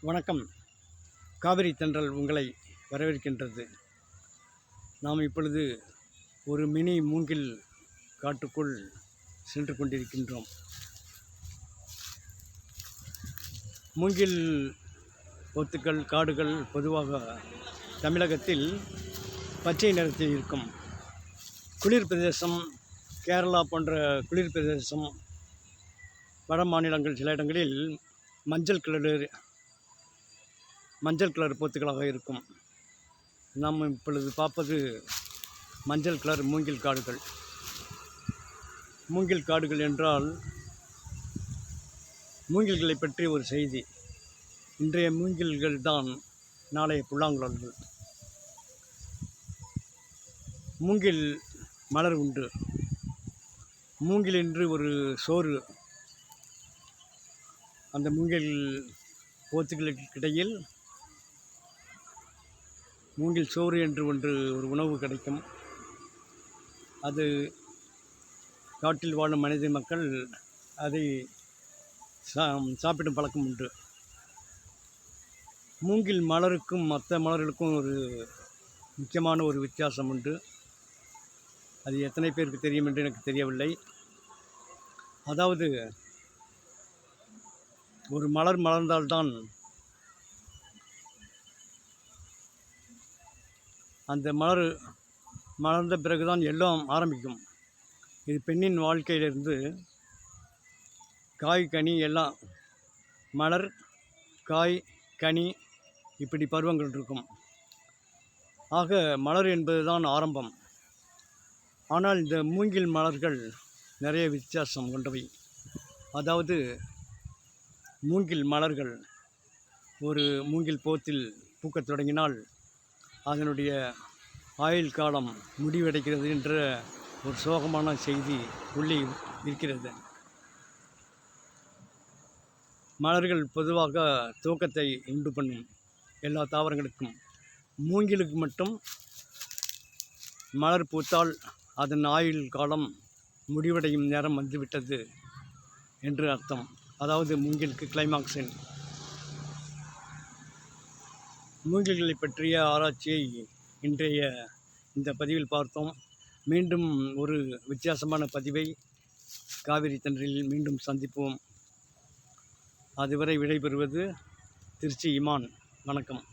வணக்கம். காவிரி தென்றல் உங்களை வரவேற்கின்றது. நாம் இப்பொழுது ஒரு மினி மூங்கில் காட்டுக்குள் சென்று கொண்டிருக்கின்றோம். மூங்கில் பொத்துக்கள் காடுகள் பொதுவாக தமிழகத்தில் பச்சை நிறத்தில் இருக்கும். குளிர் பிரதேசம் கேரளா போன்ற குளிர் பிரதேசம் வட மாநிலங்கள் சில இடங்களில் மஞ்சள் கலர் மஞ்சள் கலர் பொத்துக்களாக இருக்கும். நாம் இப்பொழுது பார்ப்பது மஞ்சள் கலர் மூங்கில் காடுகள். மூங்கில் காடுகள் என்றால் மூங்கில்களை பற்றி ஒரு செய்தி. இன்றைய மூங்கில்கள் தான் நாளைய புல்லாங்குழல்கள். மூங்கில் மலர் உண்டு. மூங்கில் என்று ஒரு சோறு. அந்த மூங்கில் போத்துகளுக்கு இடையில் மூங்கில் சோறு என்று ஒன்று ஒரு உணவு கிடைக்கும். அது காட்டில் வாழும் மனித மக்கள் அதை சா சாப்பிடும் பழக்கம் உண்டு. மூங்கில் மலருக்கும் மற்ற மலர்களுக்கும் ஒரு முக்கியமான ஒரு வித்தியாசம் உண்டு. அது எத்தனை பேருக்கு தெரியும் என்று எனக்கு தெரியவில்லை. அதாவது ஒரு மலர் மலர்ந்தால்தான் அந்த மலர் மலர்ந்த பிறகுதான் எல்லாம் ஆரம்பிக்கும். இது பெண்ணின் வாழ்க்கையிலிருந்து காய் கனி எல்லாம் மலர் காய் கனி இப்படி பருவங்கள் இருக்கும். ஆக மலர் என்பதுதான் ஆரம்பம். ஆனால் இந்த மூங்கில் மலர்கள் நிறைய வித்தியாசம் கொண்டவை. அதாவது மூங்கில் மலர்கள் ஒரு மூங்கில் போத்தில் பூக்கத் தொடங்கினால் அதனுடைய ஆயுள் காலம் முடிவடைகிறது என்ற ஒரு சோகமான செய்தி உள்ளே இருக்கிறது. மலர்கள் பொதுவாக தூக்கத்தை உண்டு பண்ணும் எல்லா தாவரங்களுக்கும். மூங்கிலுக்கு மட்டும் மலர் பூத்தால் அதன் ஆயுள் காலம் முடிவடையும் நேரம் வந்துவிட்டது என்று அர்த்தம். அதாவது மூங்கிலுக்கு கிளைமாக்ஸின் மூங்கில்களை பற்றிய ஆராய்ச்சியை இன்றைய இந்த பதிவில் பார்த்தோம். மீண்டும் ஒரு வித்தியாசமான பதிவை காவிரி தன்றில் மீண்டும் சந்திப்போம். அதுவரை விடைபெறுவது திருச்சி இமான். வணக்கம்.